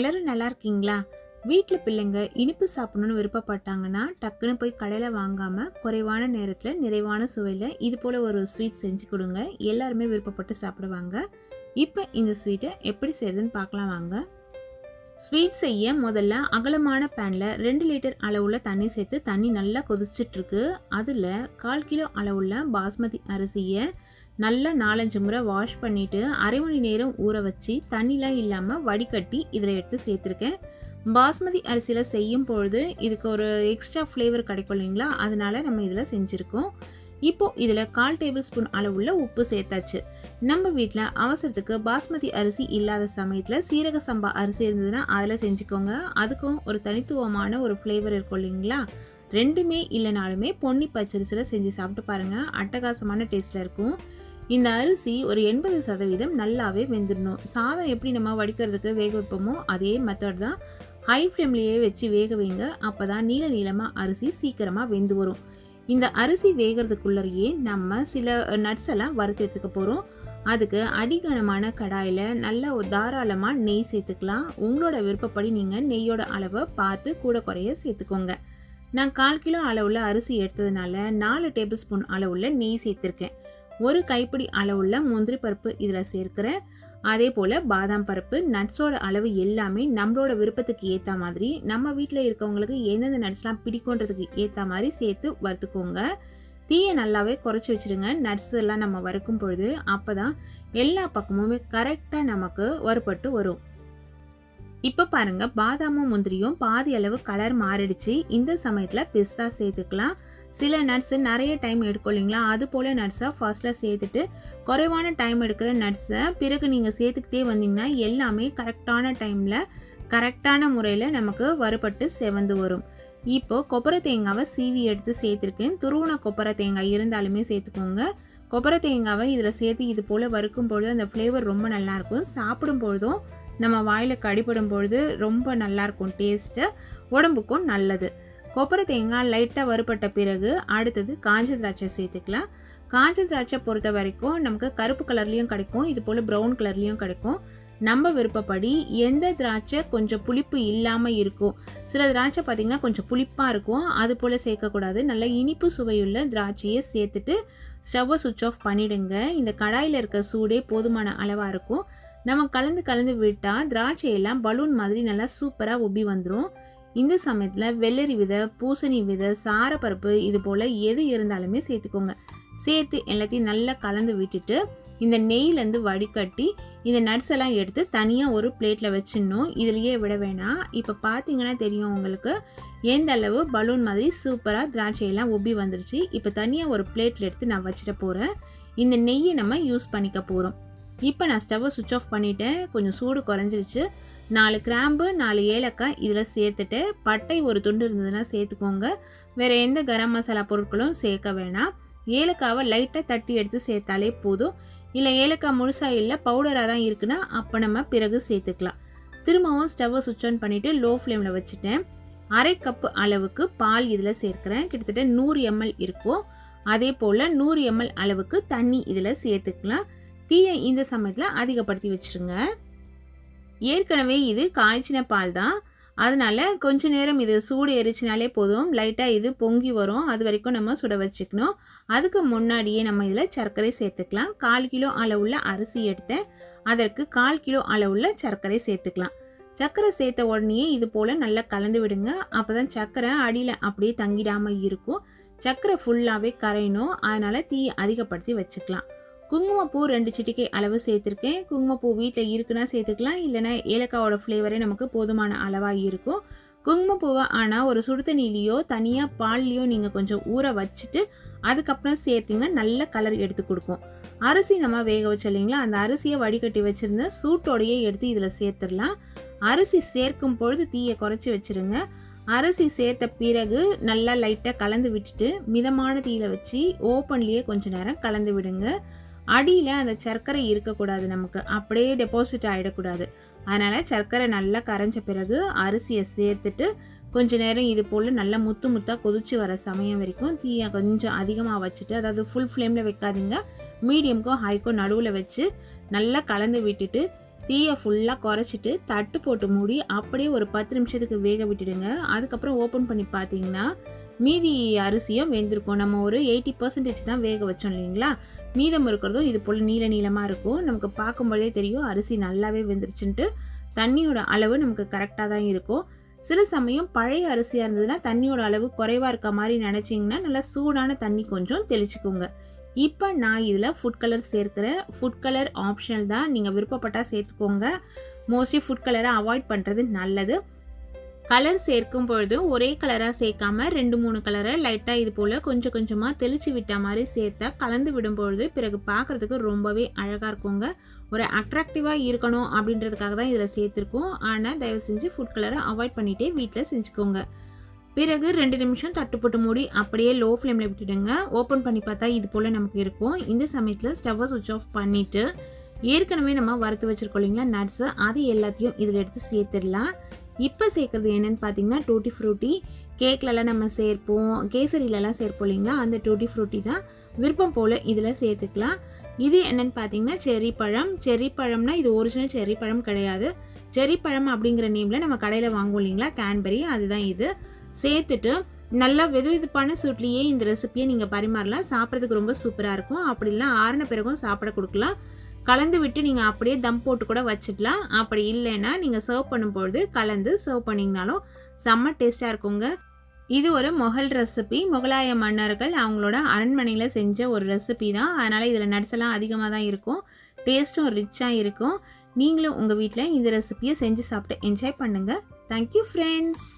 எல்லாரும் நல்லா இருக்கீங்களா? வீட்டில் பிள்ளைங்க இனிப்பு சாப்பிடணும்னு விருப்பப்பட்டாங்கன்னா டக்குன்னு போய் கடையில் வாங்காமல் குறைவான நேரத்தில் நிறைவான சுவையில் இது போல் ஒரு ஸ்வீட் செஞ்சு கொடுங்க. எல்லாருமே விருப்பப்பட்டு சாப்பிடுவாங்க. இப்போ இந்த ஸ்வீட்டை எப்படி செய்யறதுன்னு பார்க்கலாம் வாங்க. ஸ்வீட் செய்ய முதல்ல அகலமான பேனில் ரெண்டு லிட்டர் அளவுள்ள தண்ணி சேர்த்து தண்ணி நல்லா கொதிச்சிட்ருக்கு அதில் கால் கிலோ அளவுள்ள பாஸ்மதி அரிசியை நல்லா நாலஞ்சு முறை வாஷ் பண்ணிவிட்டு அரை மணி நேரம் ஊற வச்சு தண்ணிலாம் இல்லாமல் வடிகட்டி இதில் எடுத்து சேர்த்துருக்கேன். பாஸ்மதி அரிசியில் செய்யும் பொழுது இதுக்கு ஒரு எக்ஸ்ட்ரா ஃப்ளேவர் கிடைக்கும் இல்லைங்களா? அதனால் நம்ம இதில் செஞ்சுருக்கோம். இப்போது இதில் கால் டேபிள் ஸ்பூன் அளவுள்ள உப்பு சேர்த்தாச்சு. நம்ம வீட்டில் அவசரத்துக்கு பாஸ்மதி அரிசி இல்லாத சமயத்தில் சீரக சம்பா அரிசி இருந்ததுன்னா அதில் செஞ்சுக்கோங்க. அதுக்கும் ஒரு தனித்துவமான ஒரு ஃப்ளேவர் இருக்கும் இல்லைங்களா? ரெண்டுமே இல்லைனாலுமே பொன்னி பச்சரிசியில் செஞ்சு சாப்பிட்டு பாருங்கள் அட்டகாசமான டேஸ்ட்டில் இருக்கும். இந்த அரிசி ஒரு எண்பது சதவீதம் நல்லாவே வெந்துடணும். சாதம் எப்படி நம்ம வடிக்கிறதுக்கு வேக வைப்போமோ அதே மெத்தட் தான். ஹை ஃப்ளேம்லேயே வச்சு வேக வைங்க. அப்போ தான் நீள நீளமாக அரிசி சீக்கிரமாக வெந்து வரும். இந்த அரிசி வேகிறதுக்குள்ளேயே நம்ம சில நட்ஸ் எல்லாம் வறுத்து எடுத்துக்க போகிறோம் அதுக்கு அடிகனமான கடாயில் நல்ல தாராளமாக நெய் சேர்த்துக்கலாம். உங்களோட விருப்பப்படி நீங்கள் நெய்யோட அளவை பார்த்து கூட குறைய சேர்த்துக்கோங்க. நான் கால் கிலோ அளவுள்ள அரிசி எடுத்ததுனால நாலு டேபிள் ஸ்பூன் அளவுள்ள நெய் சேர்த்துருக்கேன். ஒரு கைப்பிடி அளவுள்ள முந்திரி பருப்பு இதில் சேர்க்குறேன். அதே போல் பாதாம் பருப்பு நட்ஸோட அளவு எல்லாமே நம்மளோட விருப்பத்துக்கு ஏற்ற மாதிரி நம்ம வீட்டில் இருக்கவங்களுக்கு எந்தெந்த நட்ஸ்லாம் பிடிக்குன்றதுக்கு ஏற்ற மாதிரி சேர்த்து வறுத்துக்கோங்க. தீயை நல்லாவே குறைச்சி வச்சுருங்க. நட்ஸ் எல்லாம் நம்ம வறுக்கும் பொழுது அப்போ தான் எல்லா பக்கமுமே கரெக்டாக நமக்கு வறுபட்டு வரும். இப்போ பாருங்கள் பாதாமும் முந்திரியும் பாதி அளவு கலர் மாறிடுச்சு. இந்த சமயத்தில் பிஸ்தா சேர்த்துக்கலாம். சில நட்ஸு நிறைய டைம் எடுக்கும் இல்லைங்களா? அது போல் நட்ஸை ஃபர்ஸ்ட்டில் சேர்த்துட்டு குறைவான டைம் எடுக்கிற நட்ஸை பிறகு நீங்கள் சேர்த்துக்கிட்டே வந்தீங்கன்னா எல்லாமே கரெக்டான டைமில் கரெக்டான முறையில் நமக்கு வறுபட்டு செவந்து வரும். இப்போது கொப்பரை தேங்காவை சீவி எடுத்து சேர்த்துருக்கேன். துருவன கொப்பரை தேங்காய் இருந்தாலுமே சேர்த்துக்கோங்க. கொப்பரை தேங்காவை இதில் சேர்த்து இது போல் வறுக்கும் பொழுது அந்த ஃப்ளேவர் ரொம்ப நல்லாயிருக்கும் சாப்பிடும் பொழுதும் நம்ம வாயில் கடிப்படும் பொழுது ரொம்ப நல்லாயிருக்கும் டேஸ்ட்டு உடம்புக்கும் நல்லது. கொப்பரை தேங்காய் லைட்டாக வறுபட்ட பிறகு அடுத்தது காஞ்ச திராட்சை சேர்த்துக்கலாம். காஞ்ச திராட்சை பொறுத்த வரைக்கும் நமக்கு கருப்பு கலர்லேயும் கிடைக்கும் இது போல் ப்ரௌன் கலர்லேயும் கிடைக்கும். நம்ம விருப்பப்படி எந்த திராட்சை கொஞ்சம் புளிப்பு இல்லாமல் இருக்கும். சில திராட்சை பார்த்திங்கன்னா கொஞ்சம் புளிப்பாக இருக்கும் அது போல் சேர்க்கக்கூடாது. நல்ல இனிப்பு சுவையுள்ள திராட்சையை சேர்த்துட்டு ஸ்டவ்வை சுவிட்ச் ஆஃப் பண்ணிவிடுங்க இந்த கடாயில் இருக்க சூடே போதுமான அளவாக இருக்கும். நம்ம கலந்து கலந்து விட்டால் திராட்சையெல்லாம் பலூன் மாதிரி நல்லா சூப்பராக உப்பி வந்துடும் இந்த சமயத்தில் வெள்ளரி விதை பூசணி விதை சாரப்பருப்பு இது போல் எது இருந்தாலுமே சேர்த்துக்கோங்க. சேர்த்து எல்லாத்தையும் நல்லா கலந்து விட்டுட்டு இந்த நெய்லேருந்து வடிகட்டி இந்த நட்ஸ் எல்லாம் எடுத்து தனியாக ஒரு பிளேட்டில் வச்சிடணும். இதுலேயே விட வேணாம். இப்போ பார்த்தீங்கன்னா தெரியும் உங்களுக்கு எந்த அளவு பலூன் மாதிரி சூப்பராக திராட்சையெல்லாம் உப்பி வந்துருச்சு. இப்போ தனியாக ஒரு பிளேட்டில் எடுத்து நான் வச்சிட போகிறேன் இந்த நெய்யை நம்ம யூஸ் பண்ணிக்க போகிறோம் இப்போ நான் ஸ்டவ்வை சுவிட்ச் ஆஃப் பண்ணிவிட்டேன் கொஞ்சம் சூடு குறைஞ்சிருச்சு. நாலு கிராம்பு நாலு ஏலக்காய் இதில் சேர்த்துட்டு பட்டை ஒரு துண்டு இருந்ததுன்னா சேர்த்துக்கோங்க. வேறு எந்த கரம் மசாலா பொருட்களும் சேர்க்க வேணாம். ஏலக்காவை லைட்டாக தட்டி எடுத்து சேர்த்தாலே போதும். இல்லை ஏலக்காய் முழுசாக இல்லை பவுடராக தான் இருக்குன்னா அப்போ நம்ம பிறகு சேர்த்துக்கலாம். திரும்பவும் ஸ்டவ்வை சுவிச் ஆன் பண்ணிவிட்டு லோ ஃப்ளேமில் வச்சுட்டேன். அரை கப்பு அளவுக்கு பால் இதில் சேர்க்குறேன். கிட்டத்தட்ட நூறு எம்எல் இருக்கும். அதே போல் நூறு எம்எல் அளவுக்கு தண்ணி இதில் சேர்த்துக்கலாம். தீயை இந்த சமயத்தில் அதிகப்படுத்தி வச்சுருங்க. ஏற்கனவே இது காய்ச்சின பால் தான். அதனால கொஞ்ச நேரம் இது சூடு எரிச்சினாலே போதும். லைட்டாக இது பொங்கி வரும். அது வரைக்கும் நம்ம சுட வச்சுக்கணும். அதுக்கு முன்னாடியே நம்ம இதில் சர்க்கரை சேர்த்துக்கலாம். கால் கிலோ அளவுள்ள அரிசி எடுத்தேன் அதற்கு கால் கிலோ அளவுள்ள சர்க்கரை சேர்த்துக்கலாம். சர்க்கரை சேர்த்த உடனே இது போல் நல்லா கலந்து விடுங்க. அப்போ தான் சர்க்கரை அடியில் அப்படியே தங்கிடாமல் இருக்கும். சர்க்கரை ஃபுல்லாகவே கரையணும். அதனால் தீ அதிகப்படுத்தி வச்சுக்கலாம். குங்குமப்பூ ரெண்டு சிட்டிக்கை அளவு சேர்த்துருக்கேன். குங்குமப்பூ வீட்டில் இருக்குன்னா சேர்த்துக்கலாம். இல்லைனா ஏலக்காவோட ஃப்ளேவரே நமக்கு போதுமான அளவாக இருக்கும். குங்குமப்பூவை ஆனால் ஒரு சுடு தண்ணியிலையோ தனியாக பால்லையோ நீங்கள் கொஞ்சம் ஊற வச்சுட்டு அதுக்கப்புறம் சேர்த்திங்கன்னா நல்ல கலர் எடுத்து கொடுக்கும். அரிசி நம்ம வேக வச்சோம் இல்லைங்களா? அந்த அரிசியை வடிகட்டி வச்சுருந்த சூட்டோடையே எடுத்து இதில் சேர்த்துடலாம். அரிசி சேர்க்கும் பொழுது தீயை குறைச்சி வச்சுருங்க. அரிசி சேர்த்த பிறகு நல்லா லைட்டாக கலந்து விட்டுட்டு மிதமான தீயில் வச்சு ஓப்பன்லேயே கொஞ்சம் நேரம் கலந்து விடுங்க. அடியில் அந்த சர்க்கரை இருக்கக்கூடாது நமக்கு. அப்படியே டெபாசிட் ஆகிடக்கூடாது அதனால் சர்க்கரை நல்லா கரைஞ்ச பிறகு அரிசியை சேர்த்துட்டு கொஞ்ச நேரம் இது போல் நல்லா முத்து முத்தாக கொதிச்சு வர சமயம் வரைக்கும் தீயை கொஞ்சம் அதிகமாக வச்சுட்டு அதாவது ஃபுல் ஃப்ளேமில் வைக்காதீங்க. மீடியம்க்கும் ஹைக்கும் நடுவில் வச்சு நல்லா கலந்து விட்டுட்டு தீயை ஃபுல்லாக குறைச்சிட்டு தட்டு போட்டு மூடி அப்படியே ஒரு பத்து நிமிஷத்துக்கு வேக விட்டுடுங்க. அதுக்கப்புறம் ஓப்பன் பண்ணி பார்த்தீங்கன்னா மீதி அரிசியும் வெந்திருக்கும். நம்ம ஒரு எயிட்டி பர்சன்டேஜ் தான் வேக வச்சோம் இல்லைங்களா? மீதம் இருக்கிறதும் இது போல் நீல நீளமாக இருக்கும். நமக்கு பார்க்கும்போதே தெரியும் அரிசி நல்லாவே வெந்துருச்சுன்ட்டு தண்ணியோட அளவு நமக்கு கரெக்டாக தான் இருக்கும். சில சமயம் பழைய அரிசியாக இருந்ததுன்னா தண்ணியோட அளவு குறைவாக இருக்க மாதிரி நினச்சிங்கன்னா நல்லா சூடான தண்ணி கொஞ்சம் தெளிச்சுக்கோங்க. இப்போ நான் இதில் ஃபுட் கலர் சேர்க்குறேன். ஃபுட் கலர் ஆப்ஷனல் தான். நீங்கள் விருப்பப்பட்டால் சேர்த்துக்கோங்க. மோஸ்ட்லி ஃபுட் கலரை அவாய்ட் பண்ணுறது நல்லது. கலர் சேர்க்கும் பொழுது ஒரே கலராக சேர்க்காம ரெண்டு மூணு கலரை லைட்டாக இது போல் கொஞ்சம் கொஞ்சமாக தெளித்து விட்ட மாதிரி சேர்த்தா கலந்து விடும்பொழுது பிறகு பார்க்குறதுக்கு ரொம்பவே அழகாக இருக்குங்க. ஒரு அட்ராக்டிவாக இருக்கணும் அப்படின்றதுக்காக தான் இதில் சேர்த்துருக்கோம். ஆனால் தயவு செஞ்சு ஃபுட் கலரை அவாய்ட் பண்ணிகிட்டே வீட்டில் செஞ்சுக்கோங்க. பிறகு ரெண்டு நிமிஷம் தட்டு போட்டு மூடி அப்படியே லோ ஃப்ளேமில் விட்டுடுங்க. ஓப்பன் பண்ணி பார்த்தா இது போல் நமக்கு இருக்கும். இந்த சமயத்தில் ஸ்டவ்வை சுவிச் ஆஃப் பண்ணிவிட்டு ஏற்கனவே நம்ம வறுத்து வச்சுருக்கோம் இல்லைங்களா நட்ஸு அது எல்லாத்தையும் இதில் எடுத்து சேர்த்துடலாம். இப்போ சேர்க்குறது என்னென்னு பார்த்தீங்கன்னா டூட்டி ஃப்ரூட்டி கேக்லலாம் நம்ம சேர்ப்போம். கேசரிலலாம் சேர்ப்போம் இல்லைங்களா? அந்த டூட்டி ஃப்ரூட்டி தான் விருப்பம் போல் இதில் சேர்த்துக்கலாம். இது என்னென்னு பார்த்தீங்கன்னா செரி பழம். செரி பழம்னா இது ஒரிஜினல் செரி பழம் கிடையாது. செரி பழம் அப்படிங்கிற நேமில் நம்ம கடையில் வாங்குவோம் இல்லைங்களா? கேன்பெரி அதுதான் இது. சேர்த்துட்டு நல்லா வெது வெதுப்பான சூட்லேயே இந்த ரெசிப்பியை நீங்கள் பரிமாறலாம். சாப்பிட்றதுக்கு ரொம்ப சூப்பராக இருக்கும். அப்படி இல்லைனா ஆறின பிறகும் சாப்பிட கொடுக்கலாம். கலந்து விட்டு நீங்கள் அப்படியே தம் போட்டு கூட வச்சிடலாம். அப்படி இல்லைன்னா நீங்கள் சர்வ் பண்ணும்பொழுது கலந்து சர்வ் பண்ணிங்கனாலும் செம்ம டேஸ்ட்டாக இருக்குங்க. இது ஒரு மொகல் ரெசிபி முகலாய மன்னர்கள் அவங்களோட அரண்மனையில் செஞ்ச ஒரு ரெசிபி தான். அதனால் இதில் நட்ஸ் எல்லாம் அதிகமாக தான் இருக்கும். டேஸ்ட்டும் ரிச்சாக இருக்கும். நீங்களும் உங்கள் வீட்டில் இந்த ரெசிபியை செஞ்சு சாப்பிட்டு என்ஜாய் பண்ணுங்கள் தேங்க்யூ ஃப்ரெண்ட்ஸ்